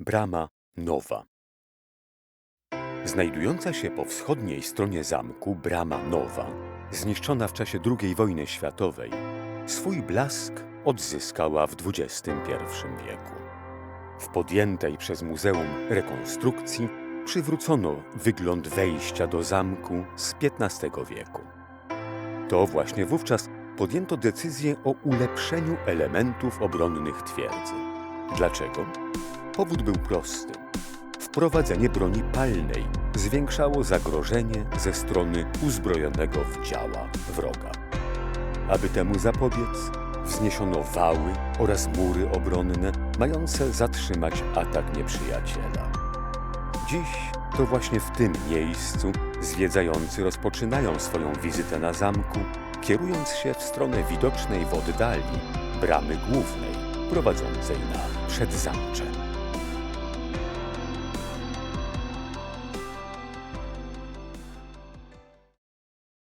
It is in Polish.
Brama Nowa. Znajdująca się po wschodniej stronie zamku Brama Nowa, zniszczona w czasie II wojny światowej, swój blask odzyskała w XXI wieku. W podjętej przez muzeum rekonstrukcji przywrócono wygląd wejścia do zamku z XV wieku. To właśnie wówczas podjęto decyzję o ulepszeniu elementów obronnych twierdzy. Dlaczego? Powód był prosty. Wprowadzenie broni palnej zwiększało zagrożenie ze strony uzbrojonego w działa wroga. Aby temu zapobiec, wzniesiono wały oraz mury obronne mające zatrzymać atak nieprzyjaciela. Dziś to właśnie w tym miejscu zwiedzający rozpoczynają swoją wizytę na zamku, kierując się w stronę widocznej w oddali bramy głównej prowadzącej na przedzamcze.